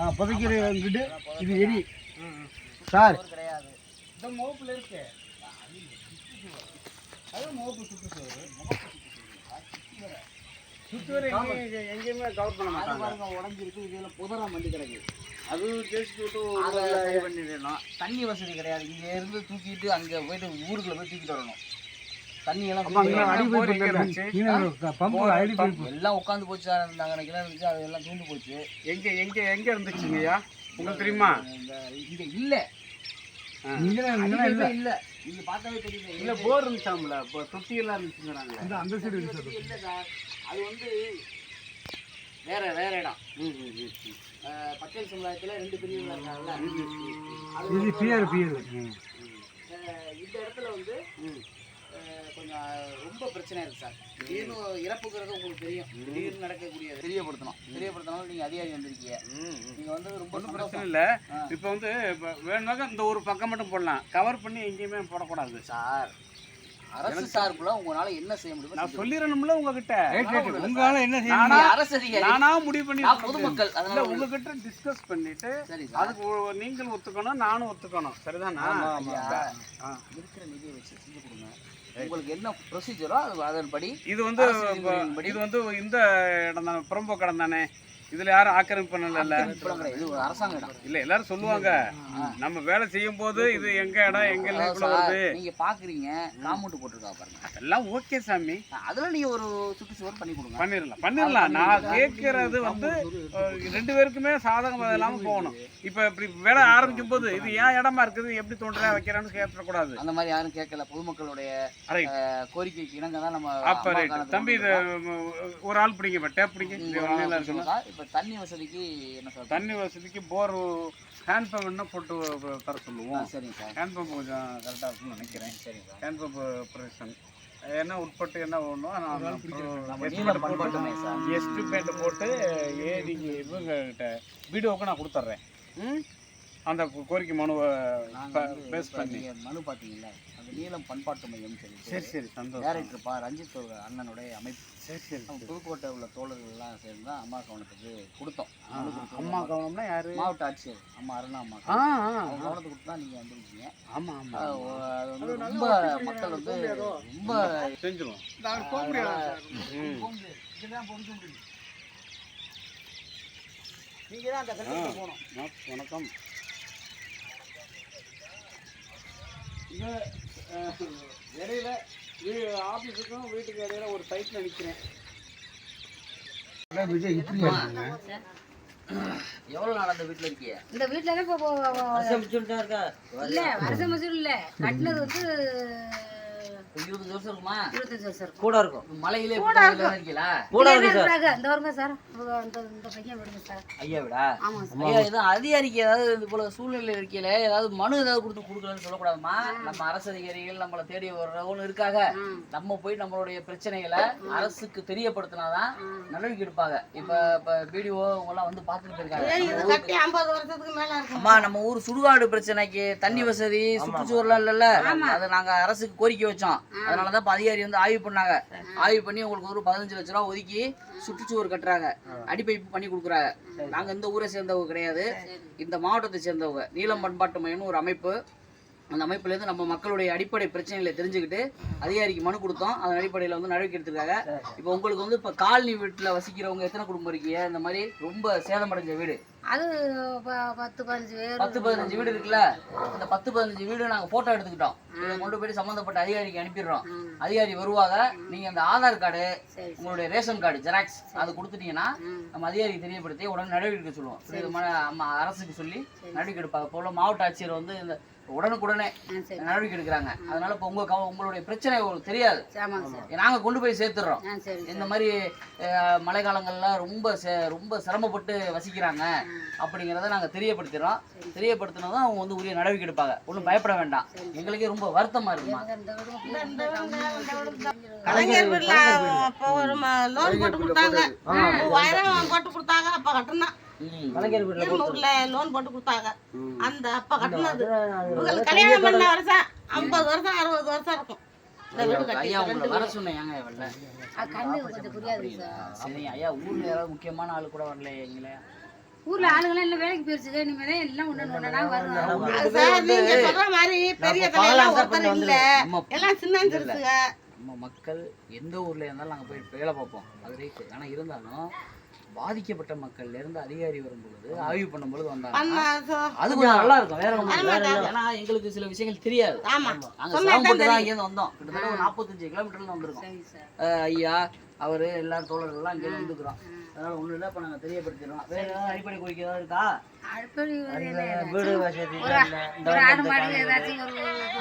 ஆ புதைக்கிறங்கிட்டு இது எரி. சார். சுவர் கிடையாது. இந்த மோப்பில் இருக்கு. எங்கேயும் எங்கேயுமே கவர் பண்ண அது மாட்டாங்க. பாருங்க உடஞ்சிருக்கு. இதுல புதரா மண்டி கிடக்கு. அது ஜெயிச்சு விட்டு தண்ணி வசதி கிடையாது. இங்க இருந்து தூக்கிட்டு அங்க போயிட்டு ஊருக்குள்ள போய் தூக்கிட்டு வரணும். எல்லாம் உட்காந்து போச்சு சார். கிணறு இருந்துச்சு அது எல்லாம் தூண்டு போச்சு. எங்க எங்க எங்க இருந்துச்சுங்கய்யா? உங்களுக்கு தெரியுமா? இந்த இங்க இல்ல. இல்லை. இல்ல. இங்க பார்த்தாவே தெரியுது. இல்ல போர் இருந்துச்சாம்ல? இப்போ தொட்டி எல்லாம் இருந்துச்சுங்கிறாங்க. அந்த அந்த சைடு இல்ல சார். அது வந்து வேற வேற இடம். ம், ம், ம், ம். அஹ், பட்டேல் சமுதாயத்துல ரெண்டு பிரிவுகள் இருக்காங்கல்ல. அது இது பிஆர் பிஆர் இந்த இடத்துல வந்து ரொம்ப பிரச்சனை இருக்கு சார். திடீர்னு இறப்புங்கிறது உங்களுக்கு தெரியும். திடீர்னு நடக்கக்கூடிய தெரியப்படுத்தணும். தெரியப்படுத்தணும் நீங்க அதிகாரி வந்திருக்கீங்க. நீங்க வந்து ரொம்ப பிரச்சனை. இல்லை. இப்போ வந்து வேணுமாக இந்த ஒரு பக்கம் மட்டும் போடலாம். கவர் பண்ணி எங்கேயுமே போடக்கூடாது. சார் அரசு சார்புல உங்களால என்ன செய்ய முடியுமோ நான். சொல்லிடணும்ல உங்ககிட்ட. உங்களால என்ன நானா நீங்க அரசு அதிகாரி. நானா முடிவு பண்ணி நான் பொதுமக்கள் அதனால உங்ககிட்ட டிஸ்கஸ் பண்ணிட்டு அதுக்கு ஒ- நீங்கள் ஒத்துக்கணும் நானும் ஒத்துக்கணும். சரிதானா. இருக்கிற நிதியை வச்சு செஞ்சு கொடுங்க. உங்களுக்கு என்ன ப்ரொசீஜரோ அது அதன்படி இது வந்து இது வந்து இந்த இடம் தானே புறம்போக்கு இடம் தானே? இதுல யாரும் ஆக்கிரமிப்பு பண்ணல இப்பெல்லாம் கிடையாது. இது ஒரு அரசாங்க இடம். இல்ல எல்லாரும் சொல்லுவாங்க. நம்ம வேலை செய்யும் போது இது எங்க இடம் எங்க வருது. நீங்க பாக்குறீங்க காம்பவுண்ட் போட்டிருக்கா பாருங்க. அதெல்லாம் ஓகே சாமி. அதுல நீங்க ஒரு சுற்றுச்சுவர் பண்ணி கொடுங்க. பண்ணிடலாம். பண்ணிடலாம். நான் கேட்கறது வந்து ரெண்டு பேருக்குமே சாதகம் இல்லாம போகணும். இப்ப இப்படி வேலை ஆரம்பிக்கும் போது இது ஏன் இடமா இருக்குது எப்படி தோன்றா வைக்கிறேன்னு கேட்டக்கூடாது அந்த மாதிரி யாரும் கேட்கல. பொதுமக்களுடைய கோரிக்கைக்கு இணங்க தான் நம்ம தம்பி ஒரு ஆள் பிடிங்க டேப் பிடிங்க. இப்ப தண்ணி வசதிக்கு என்ன சார் தண்ணி வசதிக்கு போர் ஹேண்ட் பம்ப் என்ன போட்டு தர சொல்லுவோம். சரிங்க சார். ஹேண்ட் பம்ப் கொஞ்சம் கரெக்டாக இருக்கும்னு நினைக்கிறேன். சரிங்க சார். ஹேண்ட் பம்ப் ப்ரொடக்ஷன் என்ன உட்பட்டு என்ன ஒன்றும் எஸ்டிமேட் போட்டு ஏடிக்கு இவங்க கிட்ட வீடியோவுக்கு நான் கொடுத்துட்றேன் ம்? அந்த கோரிக்கை மனுவை பேஸ் பண்ணி. மனு பாத்தீங்கல்ல அந்த நீலம் பண்பாட்டு மையம் சரி சொல்லி சரி சந்தோஷம். டேரக்டர் பா ரஞ்சித் அண்ணனுடைய அமைப்பு. சரி சரி புதுக்கோட்டை உள்ள தோழர்கள் எல்லாம் சேர்ந்து தான் அம்மா கவனத்துக்கு கொடுத்தோம். அம்மா கவனம்னா யாரு? மாவட்ட ஆட்சியர் அம்மா அருணா அம்மா அவங்க. கவனத்துக்கு கொடுத்து தான் நீங்க வந்திருக்கீங்க. ஆமா ஆமா அது வந்து ரொம்ப மக்கள் வந்து ரொம்ப செஞ்சிருவோம். ம். நீங்க தான் அந்த கட்டத்துக்கு போகணும் வணக்கம் இந்த அஹ், இடையில வீ- ஆபீஸுக்கும் வீட்டுக்கு இடையில ஒரு சைட்ல நிக்கிறேன். விஜய் இப்படி ஆயிடுங்க எவ்வளவு நாள் அந்த வீட்டுல இருக்கீங்க இந்த வீட்ல தான் இப்போ இல்ல வருஷம் வருஷம் இல்ல. கட்டினது வந்து இருபது வருஷம் இருக்குமா? இருபத்தஞ்சு வருஷம் இருக்கும். கூட இருக்கும். மலையிலே கூட இப்படி இருக்கீங்களா? கூட இங்கே இருக்கு சார். இருக்கிறாங்க. இந்த வருங்க சார். இந்த இந்த பையன் விடுங்க சார். ஐயா விடா? ஆமா சார். ஐயா இது அதிகாரிக்கு ஏதாவது இது போல சூழ்நிலை இருக்கையில ஏதாவது மனு ஏதாவது கொடுத்து கொடுக்கலன்னு சொல்லக்கூடாதுமா? நம்ம அரசு அதிகாரிகள் நம்மளை தேடி வர்றவங்க இருக்காங்க நம்ம போய் நம்மளுடைய பிரச்சனைகளை அரசுக்கு தெரியப்படுத்தினாதான் நடவடிக்கை எடுப்பாங்க. இப்ப இப்ப பிடிஓ அவங்க எல்லாம் வந்து பாத்துட்டு இருக்காங்க அம்மா நம்ம ஊர் சுடுகாடு பிரச்சனைக்கு தண்ணி வசதி சுற்றுச்சுவர்லாம் இல்லைல்ல. அதை நாங்க அரசுக்கு கோரிக்கை வச்சோம். அதனாலதான் இப்போ அதிகாரி வந்து ஆய்வு பண்ணாங்க. ஆய்வு பண்ணி உங்களுக்கு ஒரு பதினஞ்சு லட்ச ரூபா ஒதுக்கி சுற்றுச்சுவர் கட்டுறாங்க. அடிப்பைப்பு பண்ணி கொடுக்குறாங்க. நாங்க இந்த ஊரை சேர்ந்தவங்க கிடையாது. இந்த மாவட்டத்தை சேர்ந்தவங்க. நீலம் பண்பாட்டு மையம்னு ஒரு அமைப்பு அந்த அமைப்புல இருந்து நம்ம மக்களுடைய அடிப்படை பிரச்சனைகளை தெரிஞ்சுக்கிட்டு அதிகாரிக்கு மனு கொடுத்தோம். அதன் அடிப்படையில் வந்து நடவடிக்கை எடுத்திருக்காங்க. இப்போ உங்களுக்கு வந்து இப்போ காலனி வீட்டில் வசிக்கிறவங்க எத்தனை குடும்பம் இருக்கீங்க? இந்த மாதிரி ரொம்ப சேதமடைஞ்ச வீடு. அது பத்து பதினஞ்சு பேர் பத்து பதினஞ்சு வீடு இருக்குல்ல? இந்த பத்து பதினஞ்சு வீடு நாங்க போட்டோ எடுத்துக்கிட்டோம். இதை கொண்டு போய் சம்பந்தப்பட்ட அதிகாரிக்கு அனுப்பிடுறோம். அதிகாரி வருவாங்க. நீங்க அந்த ஆதார் கார்டு உங்களுடைய ரேஷன் கார்டு ஜெராக்ஸ் அது கொடுத்துட்டீங்கன்னா. நம்ம அதிகாரிக்கு தெரியப்படுத்தி உடனே நடவடிக்கை சொல்லுவோம். நம்ம அரசுக்கு சொல்லி நடவடிக்கை எடுப்பாங்க. உள்ள மாவட்ட ஆட்சியர் வந்து இந்த உடனுக்குடனே நடவடிக்கை எடுக்கிறாங்க. அதனால இப்போ உங்க உங்களுடைய பிரச்சனை உங்களுக்கு தெரியாது. நாங்க கொண்டு போய் சேர்த்துடுறோம் இந்த மாதிரி மழை காலங்கள்ல ரொம்ப செ- ரொம்ப சிரமப்பட்டு வசிக்கிறாங்க அப்படிங்கிறத நாங்க தெரியப்படுத்துறோம் தெரியப்படுத்தினதும் அவங்க வந்து உரிய நடவடிக்கை எடுப்பாங்க. ஒன்றும் பயப்பட வேண்டாம். எங்களுக்கே ரொம்ப வருத்தமா இருக்குமா? கலைஞர் வீட்ல அப்போ ஒரு லோன் போட்டு கொடுத்தாங்க. மூவாயிரம் போட்டு கொடுத்தாங்க அப்ப கட்டினா லோன் போட்டு கொடுத்தாங்க. அந்த அப்ப கட்டினது. கல்யாணம் பண்ண வருஷம் ஐம்பது வருஷம் அறுபது வருஷம் இருக்கும். முக்கியமான ஆளு கூட வரல எங்களை? ஊர்ல ஆளுங்களாம் எல்லாம் வேலைக்கு போயிருச்சுங்க. இனிமேல் எல்லாம் ஒண்ணு ஒண்ணா வரும் அது சார் நீங்க சொல்ற மாதிரி பெரிய தலையெல்லாம் ஒருத்தர் இல்ல. நம்ம எல்லாம் சின்ன சிறுசுங்க. நம்ம மக்கள் எந்த ஊர்ல இருந்தாலும் நாங்க போய் வேலை பார்ப்போம். அது ஆனா இருந்தாலும் பாதிக்கப்பட்ட மக்கள்ல இருந்து அதிகாரி வரும் பொழுது ஆய்வு பண்ணும் பொழுது வந்தாங்க. அது கொஞ்சம் நல்லா இருக்கும். வேற இல்ல. வேற இல்ல. ஏன்னா எங்களுக்கு சில விஷயங்கள் தெரியாது. ஆமா. நாங்க சொன்னா சிரமப்பட்டு தான் இங்கேருந்து வந்தோம். கிட்டத்தட்ட ஒரு நாற்பத்தஞ்சு கிலோமீட்டர்ல வந்திருக்கோம். ஐயா அவரு எல்லாரும் தோழர்கள் எல்லாம் இங்கே வந்துக்கிறோம். அதனால ஒண்ணு இல்லை இப்போ நாங்க தெரியப்படுத்திடுறோம் வேற ஏதாவது அடிப்படை கோரிக்கை ஏதாவது இருக்கா வீடு வசதி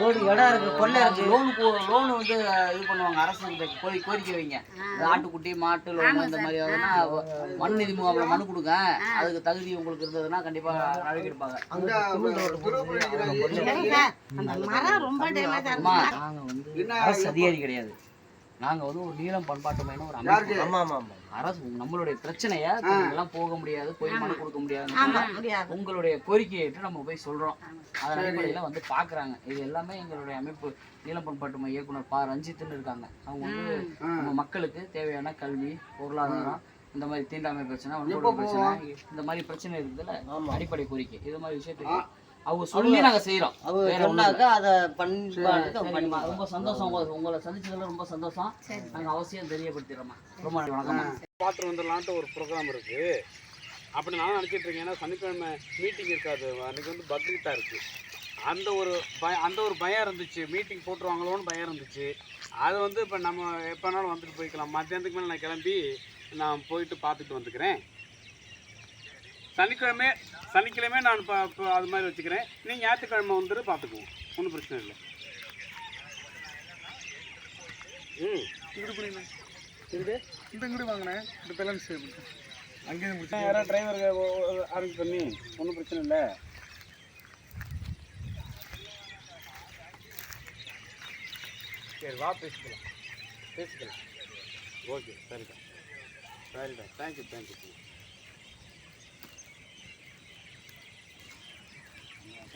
ரோடு இடம் இருக்கு கொள்ளை இருக்கு. லோன் லோன் வந்து இது பண்ணுவாங்க அரசு கிட்ட கோரி கோரிக்கை வைங்க. இந்த ஆட்டுக்குட்டி மாட்டு லோன் இந்த மாதிரி ஆகுதுன்னா மண் நிதி முகாமில் மனு கொடுங்க. அதுக்கு தகுதி உங்களுக்கு இருந்ததுன்னா கண்டிப்பா நடவடிக்கை எடுப்பாங்க. ஏங்க, அந்த மரம் ரொம்ப டேமேஜ் அம்மா. ஆச்சு நாங்க வந்து அரசு அதிகாரி கிடையாது. நாங்க வந்து ஒரு நீளம் பண்பாட்டு மையம் ஒரு அமைப்பு. அரசு நம்மளுடைய பிரச்சனைய எல்லாம் போக முடியாது போய் மனு கொடுக்க முடியாது. உங்களுடைய கோரிக்கையை ஏற்று நம்ம போய் சொல்றோம். அதன் அடிப்படையில வந்து பாக்குறாங்க. இது எல்லாமே எங்களுடைய அமைப்பு. நீளம் பண்பாட்டு மைய இயக்குனர் பா. ரஞ்சித்னு இருக்காங்க. அவங்க வந்து நம்ம மக்களுக்கு தேவையான கல்வி பொருளாதாரம் இந்த மாதிரி தீண்டாமை பிரச்சனை இந்த மாதிரி பிரச்சனை இருக்குதுல்ல அடிப்படை கோரிக்கை. இது மாதிரி விஷயத்துக்கு அவங்க சொல்லி நாங்க செய்யறோம் இல்ல. அதை பண்ணி ரொம்ப சந்தோஷம். உங்களை உங்களை சந்திச்சதுல ரொம்ப சந்தோஷம். நாங்க அவசியம் தெரியப்படுத்திடுறோமா ரொம்ப பார்த்து வந்துடலான்ட்டு ஒரு ப்ரோக்ராம் இருக்கு. அப்படி நான் நினச்சிட்டு இருக்கேன். ஏன்னா சனிக்கிழமை மீட்டிங் இருக்காது. அன்னைக்கு வந்து பக்ரீத்தா இருக்கு. அந்த ஒரு பய அந்த ஒரு பயம் இருந்துச்சு. மீட்டிங் போட்டுருவாங்களோன்னு பயம் இருந்துச்சு. அது வந்து இப்போ நம்ம எப்போனாலும் வந்துட்டு போய்க்கலாம். மத்தியானத்துக்கு மேலே நான் கிளம்பி நான் போயிட்டு பார்த்துட்டு வந்துக்கிறேன். சனிக்கிழமை சனிக்கிழமை நான் இப்போ இப்போ அது மாதிரி வச்சுக்கிறேன். நீங்கள் ஞாயிற்றுக்கிழமை வந்துட்டு பார்த்துக்குவோம். ஒன்றும் பிரச்சனை இல்லை. ம். இங்கிட்டு புரியுங்க இந்த இங்கிட்டு வாங்கினேன். இந்த பேலன்ஸ் அங்கேயே முடிச்சு யாராவது டிரைவருக்கு அரேஞ்ச் பண்ணி ஒன்றும் பிரச்சனை இல்லை. சரி வா பேசிக்கலாம். பேசிக்கலாம். ஓகே சரிடா. சரிடா தேங்க்யூ தேங்க்யூ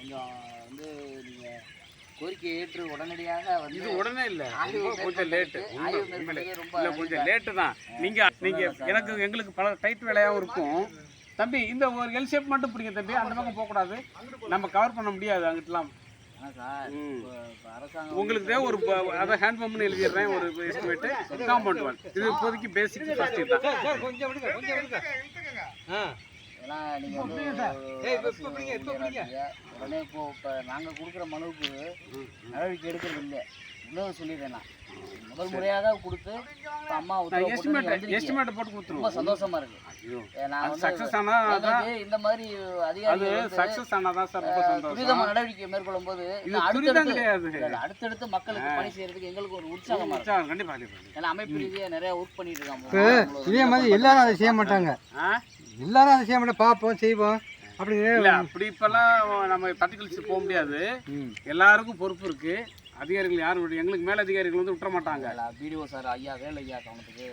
கொஞ்சம் வந்து நீங்க கோரிக்கை ஏற்று உடனடியாக வந்து இது உடனே இல்லை. கொஞ்சம் லேட்டு இல்லை கொஞ்சம் லேட்டு தான். நீங்கள் நீங்கள் எனக்கு எங்களுக்கு பல டைட் வேலையாகவும் இருக்கும். தம்பி இந்த ஒரு எல் ஷேப் மட்டும் பிடிங்க தம்பி. அந்த பக்கம் போகக்கூடாது. நம்ம கவர் பண்ண முடியாது அங்கிட்டலாம். உங்களுக்கு தேவை ஒரு ப- அதை ஹேண்ட் பம்ப்னு எழுதிடுறேன் ஒரு எஸ்டிமேட்டு காம்பவுண்ட் வால் இது இப்போதைக்கு பேசிக் ஃபர்ஸ்ட் தான். சார். கொஞ்சம் விடுங்க கொஞ்சம் விடுங்க ஆ ஏன்னா நீங்க வந்து உடனே இப்போ இப்போ நாங்க கொடுக்குற மனுவுக்கு நடவடிக்கை எடுக்கிறது இல்லை. இன்னொரு சொல்லிடுறேன் நான். முதல் முறையாக தான் கொடுத்து அம்மா எஸ்டிமேட் போட்டு ரொம்ப கொடுத்துருவோம். சந்தோஷமா இருக்கு. நான் சக்ஸஸ் ஆனால் இந்த மாதிரி அது அதிகாரிகள் வந்து சக்ஸஸ் ஆனால் தான் சார் ரொம்ப சந்தோஷம். நடவடிக்கை மேற்கொள்ளும் போது அடுத்தடுத்து கிடையாது. அடுத்தடுத்து மக்களுக்கு பணி செய்யறதுக்கு எங்களுக்கு ஒரு உற்சாகமா இருக்கும். உற்சாகம், கண்டிப்பா கண்டிப்பா. ஏன்னா அமைப்பு ரீதியா நிறைய ஒர்க் பண்ணிட்டு இருக்காங்க. இதே மாதிரி எல்லாரும் அதை செய்ய மாட்டாங்க. எல்லாரும் அதை செய்ய மாட்டோம் பார்ப்போம் செய்வோம் அப்படி இல்ல அப்படி இப்பெல்லாம் நம்ம தட்டி கழிச்சு போக முடியாது. எல்லாருக்கும் பொறுப்பு இருக்கு. அதிகாரிகள் யாரும் எங்களுக்கு மேல அதிகாரிகள் வந்து விட்டுற மாட்டாங்க. பிடிஓ சார் ஐயா வேலை ஐயா கவனத்துக்கு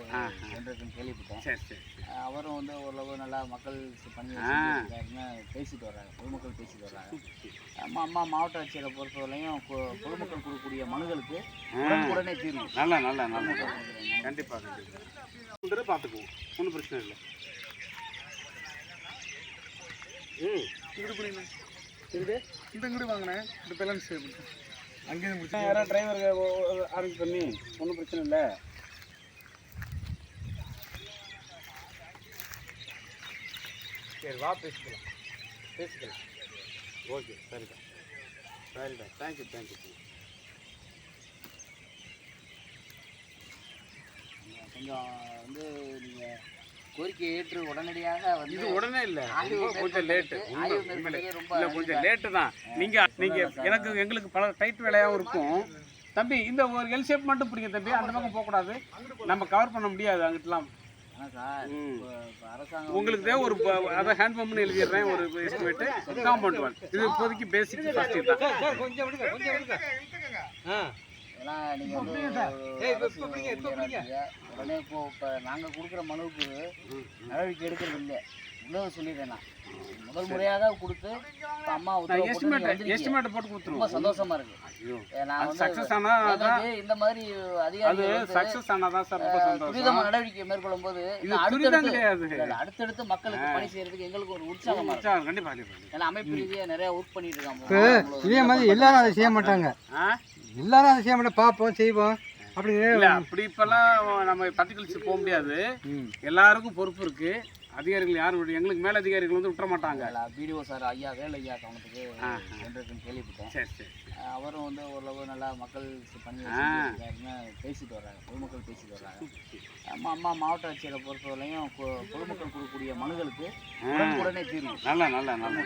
வந்திருக்குன்னு கேள்விப்பட்டேன் சரி சரி. அவரும் வந்து ஓரளவு நல்லா மக்கள் பணி ஆ. செஞ்சுருக்காருன்னு பேசிட்டு வர்றாங்க பொதுமக்கள் பேசிட்டு வர்றாங்க அம்மா அம்மா மாவட்ட ஆட்சியரை பொறுத்தவரையும் பொதுமக்கள் கொடுக்கக்கூடிய மனுகளுக்கு உடனே தீர்வு. நல்ல நல்ல நல்ல. கண்டிப்பா கண்டிப்பா. வந்துட்டு பார்த்துக்குவோம் ஒன்றும் பிரச்சனை இல்லை. ம். இங்கிட்டு புரியுங்க இந்த இங்கிட்டு வாங்கினேன். இந்த பேலன்ஸ் அங்கேயே முடிச்சு யாராவது டிரைவருக்கு அரேஞ்ச் பண்ணி. ஒன்றும் பிரச்சனை இல்லை. சரி வா பேசிக்கலாம். பேசிக்கலாம். ஓகே சரிடா சரிடா தேங்க்யூ தேங்க்யூ கொஞ்சம் வந்து நீங்க கோரிக்கை ஏற்று உடனடியாக வந்து இது உடனே இல்லை. கொஞ்சம் லேட்டு. இல்லை கொஞ்சம் லேட்டு தான். நீங்கள் நீங்கள் எனக்கு எங்களுக்கு பல டைட் வேலையாகவும் இருக்கும். தம்பி இந்த ஒரு எல் ஷேப் மட்டும் பிடிங்க தம்பி. அந்த பக்கம் போகக்கூடாது. நம்ம கவர் பண்ண முடியாது அங்கிட்டலாம். உங்களுக்கு தேவை ஒரு ப- அதை ஹேண்ட் பம்ப்னு எழுதிடுறேன் ஒரு எஸ்டிமேட்டு காம்பவுண்ட் வால் இது இப்போதைக்கு பேசிக் ஃபர்ஸ்ட் தான் சார் கொஞ்சம் விடுங்க கொஞ்சம் விடுங்க. ஆ உடனே இப்போ இப்போ நாங்க கொடுக்குற மனுவுக்கு நடவடிக்கை எடுக்கிறது இல்லை. இன்னும் சொல்லிடுறேன் நான். முதல் முறையாக கொடுத்து இப்ப அம்மா எஸ்டிமேட். எஸ்டிமேட் போட்டு ரொம்ப கொடுத்துருவோம். சந்தோஷமா இருக்கு. நான் சக்ஸஸ் ஆனால் இந்த மாதிரி அது அதிகாரிகள் வந்து சக்ஸஸ் ஆனால் தான் சார் ரொம்ப சந்தோஷம். நடவடிக்கை மேற்கொள்ளும் போது இது துரிதம் அடுத்தடுத்து கிடையாது. அடுத்தடுத்து மக்களுக்கு பணி செய்யறதுக்கு எங்களுக்கு ஒரு உற்சாகமா இருக்கும் உற்சாகம், கண்டிப்பா கண்டிப்பா ஏன்னா அமைப்பு ரீதியா நிறைய ஒர்க் பண்ணிட்டு இருக்காங்க. இதே மாதிரி எல்லாரும் அதை செய்ய மாட்டாங்க. எல்லாரும் அதை செய்ய மாட்டாங்க. பார்ப்போம் செய்வோம். அப்படி இல்ல அப்படி இப்பெல்லாம் நம்ம தட்டி கழிச்சு போக முடியாது. எல்லாருக்கும் பொறுப்பு இருக்கு. அதிகாரிகள் யாரும் எங்களுக்கு மேல அதிகாரிகள் வந்து விட்டுற மாட்டாங்க. பிடிஓ சார் ஐயா வேலை ஐயா கவனத்துக்கு சென்றிருக்குன்னு கேள்விப்பட்டேன். சரி சரி. அஹ் அவரும் வந்து ஓரளவு நல்லா மக்கள் பணி ஆ. வச்சுருக்காருன்னு பேசிட்டு வர்றாங்க பொதுமக்கள் பேசிட்டு வர்றாங்க அம்மா அம்மா மாவட்ட ஆட்சியரை பொறுத்தவரையும் பொ- பொதுமக்கள் கொடுக்கக்கூடிய மனுகளுக்கு உடனுக்குடனே தீர்வு. நல்ல நல்ல நல்ல.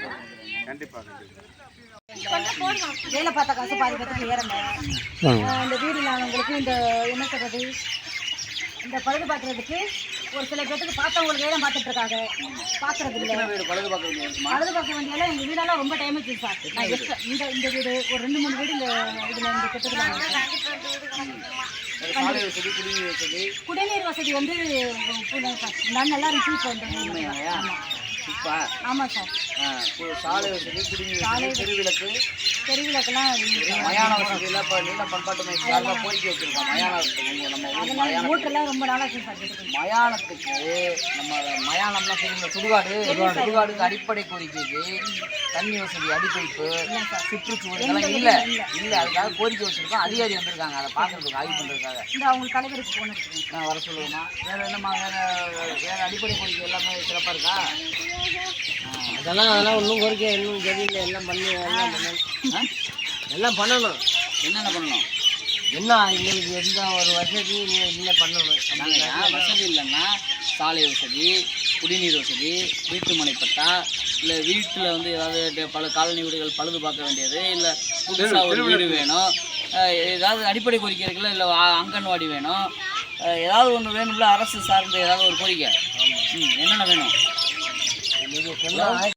கண்டிப்பா கண்டிப்பா. வேலை பார்த்த காசு பாதி ஏறல ஆஹ் இந்த வீடு இல்லாதவங்களுக்கு இந்த என்ன சொல்றது? இந்த பழுது பார்க்கறதுக்கு ஒரு சில பேத்துக்கு பார்த்தவங்களுக்கு வேலை பார்த்துட்டு இருக்காங்க. பார்க்கறது இல்ல. பழுது பார்க்க வேண்டியது இருக்குமா பழுது பார்க்க வேண்டியெல்லாம் எங்க வீடெல்லாம் ரொம்ப டேமேஜ் சார் நான் extra- இந்த இந்த வீடு ஒரு ரெண்டு மூணு வீடு இந்த இதுல இந்த வசதி குடிநீர் வசதி. வந்து நான் நல்லா இருந்துச்சு இப்போ இந்த இப்ப ஆமா சார். சாலை வசதி குடிநீர் வசதி தெருவிளக்கு. தெருவிளக்கெல்லாம் மயான வசதியில் இப்போ நீண்ட பண்பாட்டு மையம் சார்பாக கோரிக்கை வச்சிருக்கோம். மயானத்துக்கு நம்ம மயானம். மூட்டெல்லாம் ரொம்ப நாளாக சார். மயானத்துக்கு நம்ம மயானம்னா தெரியுங்க சுடுகாடு. சுடுகாடுக்கு அடிப்படை கோரிக்கைக்கு தண்ணி வசதி அடிப்பைப்பு சுற்றுச்சுவர் இதெல்லாம் இல்லை. இல்லை. அதுக்காக கோரிக்கை வச்சிருக்கோம். அதிகாரி வந்திருக்காங்க. அதை பார்க்கறதுக்கு ஆய்வு பண்ணுறதுக்காக இந்த அவங்க தலைவருக்கு போன இருக்குங்க நான் வர சொல்லுவேம்மா. வேற என்னம்மா வேற வேற அடிப்படை கோரிக்கை எல்லாமே சிறப்பாக இருக்கா? அதெல்லாம் அதெல்லாம் ஒன்றும் கோரிக்கை இன்னும் தெரியல எல்லாம் பண்ணி எல்லாம் பண்ணணும் ஆ? எல்லாம் பண்ணணும். என்னென்ன பண்ணணும்? என்ன எங்களுக்கு எந்த ஒரு வசதி இல்லை பண்ணணும்? நாங்கள் வசதி இல்லைன்னா சாலை வசதி குடிநீர் வசதி வீட்டு மனைப்பட்டா இல்லை வீட்டில் வந்து ஏதாவது பல காலனி வீடுகள் பழுது பார்க்க வேண்டியது இல்லை புதுசாக ஒரு வீடு வேணும் ஏதாவது அடிப்படை கோரிக்கை இருக்குல்ல இல்லை அங்கன்வாடி வேணும் ஏதாவது ஒன்று வேணும்ல அரசு சார்ந்த ஏதாவது ஒரு கோரிக்கை. ம் என்னென்ன வேணும்? Đi vô.